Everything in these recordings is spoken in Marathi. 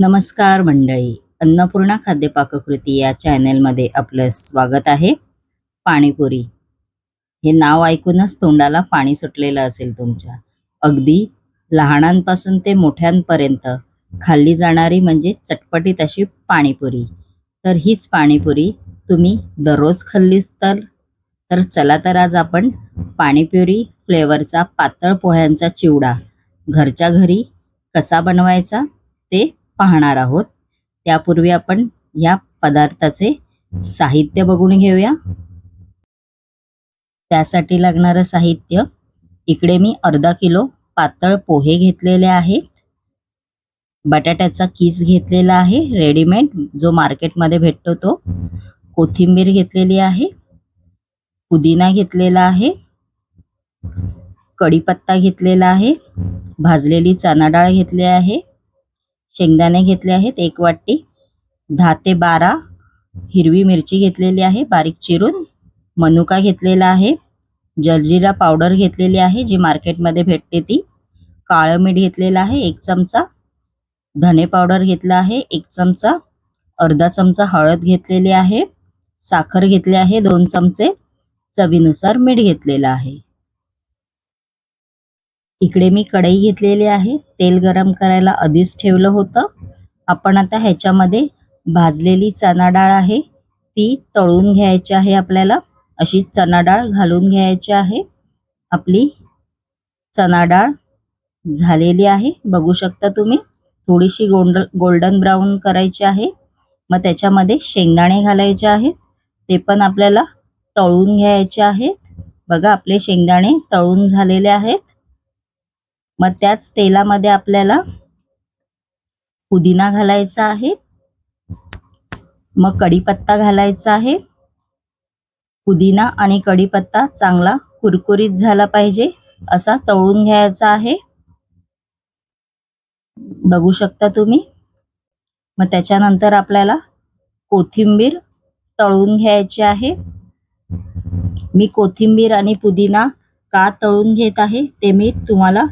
नमस्कार मंडळी. अन्नपूर्णा खाद्य पाककृती या चॅनेलमध्ये आपलं स्वागत आहे. पाणीपुरी. हे नाव ऐकूनच तोंडाला पाणी सुटलेलं असेल तुमच्या. अगदी लहानांपासून ते मोठ्यांपर्यंत खाल्ली जाणारी म्हणजे चटपटीत अशी पाणीपुरी. तर हीच पाणीपुरी तुम्ही दररोज खाल्लीच तर? तर चला तर आज आपण पाणीपुरी फ्लेवरचा पातळ पोह्यांचा चिवडा घरच्या घरी कसा बनवायचा ते पाहणार आहोत. त्यापूर्वी आपण या पदार्थाचे साहित्य बघून घेऊया. त्यासाठी लागणारं साहित्य इकडे मी अर्धा किलो पातळ पोहे घेतलेले आहेत. बटाट्याचा किस घेतलेला आहे रेडीमेड जो मार्केटमध्ये भेटतो तो. कोथिंबीर घेतलेली आहे पुदिना घेतलेला आहे कढीपत्ता घेतलेला आहे भाजलेली चणा डाळ घेतली आहे शेंगदाणे घेतले आहेत एक वाटी. दहा ते बारा हिरवी मिरची घेतलेली आहे बारीक चिरून. मनुका घेतलेला आहे जलजिरा पावडर घेतलेली आहे जी मार्केटमध्ये भेटते ती. काळं मीठ घेतलेलं आहे एक चमचा. धने पावडर घेतला आहे एक चमचा. अर्धा चमचा हळद घेतलेली आहे साखर घेतली आहे दोन चमचे. चवीनुसार मीठ घेतलेलं आहे. इकडे मी कढई घेतलेली आहे. तेल गरम करायला आधीच ठेवलं होतं. आपण आता ह्याच्यामध्ये भाजलेली चणा डाळ आहे. ती तळून घ्यायची आहे आपल्याला. अशी चणा डाळ घालून घ्यायची आहे. आपली चणा डाळ झालेली आहे. बघू शकता तुम्ही. थोडीशी गोंड गोल्डन ब्राऊन करायची आहे. मग त्याच्यामध्ये शेंगदाणे घालायचे आहेत. ते पण आपल्याला तळून घ्यायचे आहेत. बघा आपले शेंगदाणे तळून झालेले आहेत. मग त्याच तेलामध्ये आपल्याला पुदिना घालायचा आहे. मग कढीपत्ता घालायचा आहे. पुदिना आणि कढीपत्ता चांगला कुरकुरीत झाला पाहिजे असा तळून घ्यायचा आहे. बघू शकता तुम्ही? मग त्याच्यानंतर आपल्याला कोथिंबीर तळून घ्यायची आहे. मी कोथिंबीर आणि पुदिना का तळून घेत आहे ते मी तुम्हाला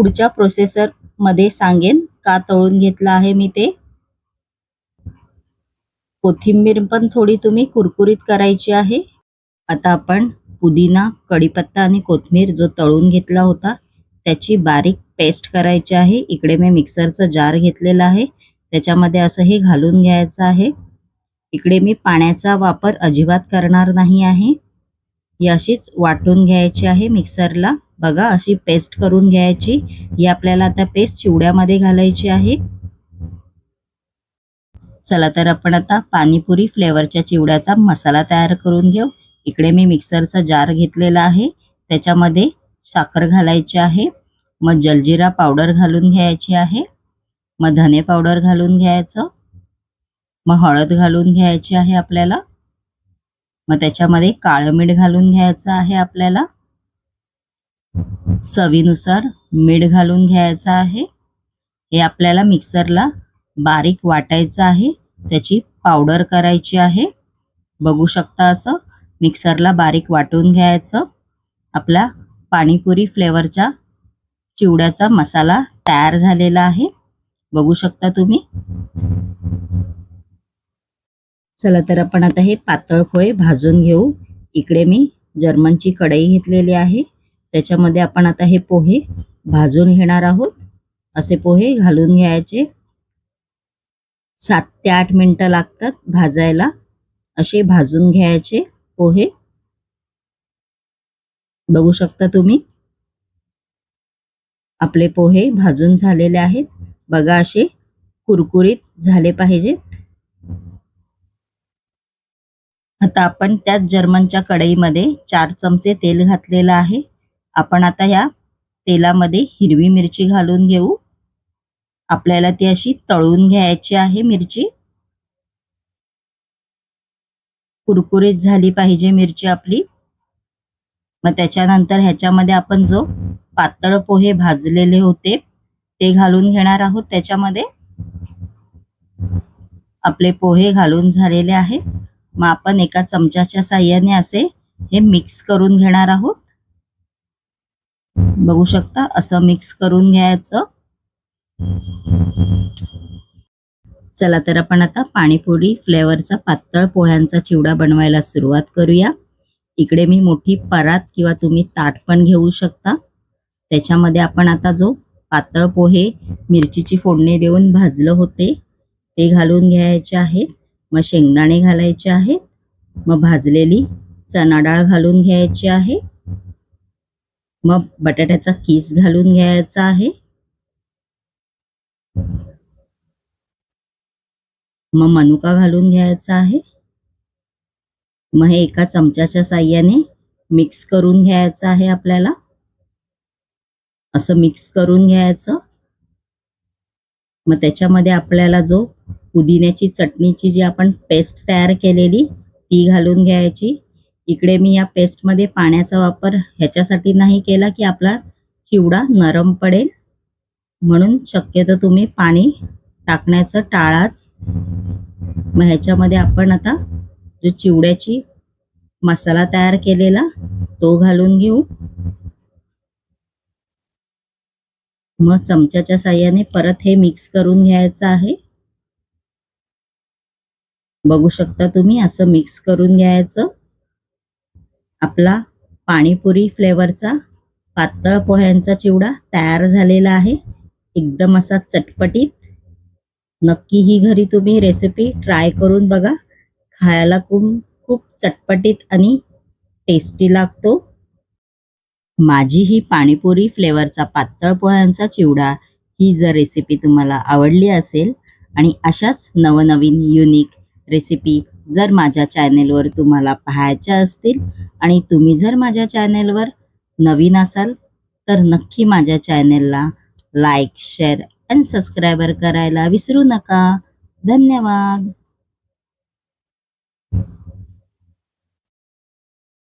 पुढच्या प्रोसेसरमध्ये सांगेन. का तळून घेतलं आहे मी ते? कोथिंबीर पण थोडी तुम्ही कुरकुरीत करायची आहे. आता आपण पुदिना कढीपत्ता आणि कोथिंबीर जो तळून घेतला होता त्याची बारीक पेस्ट करायची आहे. इकडे मी मिक्सरचं जार घेतलेला आहे. त्याच्यामध्ये असं हे घालून घ्यायचं आहे. इकडे मी पाण्याचा वापर अजिबात करणार नाही आहे. ही अशीच वाटून घ्यायची आहे मिक्सरला बघा अशी पेस्ट करून घ्यायची. ही आपल्याला आता पेस्ट चिवड्यामध्ये घालायची आहे. चला तर आपण आता पाणीपुरी फ्लेवरच्या चिवड्याचा मसाला तयार करून घेऊ. इकडे मी मिक्सरचा जार घेतलेला आहे. त्याच्यामध्ये साखर घालायची आहे. मग जलजिरा पावडर घालून घ्यायची आहे. मग धने पावडर घालून घ्यायचं. मग हळद घालून घ्यायची आहे आपल्याला. मग त्याच्यामध्ये काळं मीठ घालून घ्यायचं आहे आपल्याला. चवीनुसार मीठ घालून घ्यायचं आहे. हे आपल्याला मिक्सरला बारीक वाटायचं आहे. त्याची पावडर करायची आहे. बघू शकता असं मिक्सरला बारीक वाटून घ्यायचं. आपला पाणीपुरी फ्लेवरच्या चिवड्याचा मसाला तयार झालेला आहे. बघू शकता तुम्ही. चला तर आपण आता हे पातळ पोहे भाजून घेऊ. इकडे मी जर्मनची कढई घेतलेली आहे. त्याच्यामध्ये आपण आता हे पोहे भाजून घेणार आहोत. असे पोहे घालून घ्यायचे. सात ते आठ मिनटं लागतात भाजायला. असे भाजून घ्यायचे पोहे. बघू शकता तुम्ही. आपले पोहे भाजून झालेले आहेत. बघा असे कुरकुरीत झाले पाहिजेत. आता आपण त्याच जर्मनच्या कढईमध्ये चार चमचे तेल घातलेलं आहे. आपण आता या तेलामध्ये हिरवी मिरची घालून घेऊ. आपल्याला ती अशी तळून घ्यायची आहे मिरची. कुरकुरीत झाली पाहिजे मिरची आपली. मग त्याच्यानंतर ह्याच्यामध्ये आपण जो पातळ पोहे भाजलेले होते ते घालून घेणार आहोत त्याच्यामध्ये. आपले पोहे घालून झालेले आहेत. मग आपण एका चमच्याच्या साह्याने असे हे मिक्स करून घेणार आहोत. बघू शकता असं मिक्स करून घ्यायचं. चला तर आपण आता पाणीपुरी फ्लेवरचा पातळ पोह्यांचा चिवडा बनवायला सुरुवात करूया. इकडे मी मोठी परात किंवा तुम्ही ताट पण घेऊ शकता. त्याच्यामध्ये आपण आता जो पातळ पोहे मिरचीची फोडणी देऊन भाजलं होते ते घालून घ्यायचे आहेत. मग शेंगदाणे घालायचे आहेत. मग भाजलेली चणाडाळ घालून घ्यायची आहे. मग बटाट्याचा किस घालून घ्यायचा आहे. मग मनुका घालून घ्यायचा आहे. मग हे एका चमच्याच्या साह्याने मिक्स करून घ्यायचं आहे आपल्याला. असं मिक्स करून घ्यायचं. मग त्याच्यामध्ये आपल्याला जो पुदिन्याची चटणीची जी आपण पेस्ट तयार केलेली ती घालून घ्यायची. इकडे मी या पेस्टमध्ये पाण्याचा वापर ह्याच्यासाठी नाही केला की आपला चिवडा नरम पडेल. म्हणून शक्यतो तुम्ही पाणी टाकण्याचं टाळाच. मग ह्याच्यामध्ये आपण आता जो चिवड्याची मसाला तयार केलेला तो घालून घेऊ. मग चमच्याच्या साह्याने परत हे मिक्स करून घ्यायचं आहे. बघू शकता तुम्ही असं मिक्स करून घ्यायचं. आपला पाणीपुरी फ्लेवरचा पातळ पोह्यांचा चिवडा तयार झालेला आहे. एकदम असा चटपटीत. नक्की ही घरी तुम्ही रेसिपी ट्राय करून बघा. खायला खूप खूप चटपटीत आणि टेस्टी लागतो. माझी ही पाणीपुरी फ्लेवरचा पातळ पोह्यांचा चिवडा ही जर रेसिपी तुम्हाला आवडली असेल आणि अशाच नवनवीन युनिक रेसिपी जर माझ्या चॅनेलवर तुम्हाला पाहायच्या असतील आणि तुम्ही जर माझ्या चॅनेलवर नवीन असाल तर नक्की माझ्या चॅनेलला लाईक शेअर अँड सबस्क्रायबर करायला विसरू नका. धन्यवाद.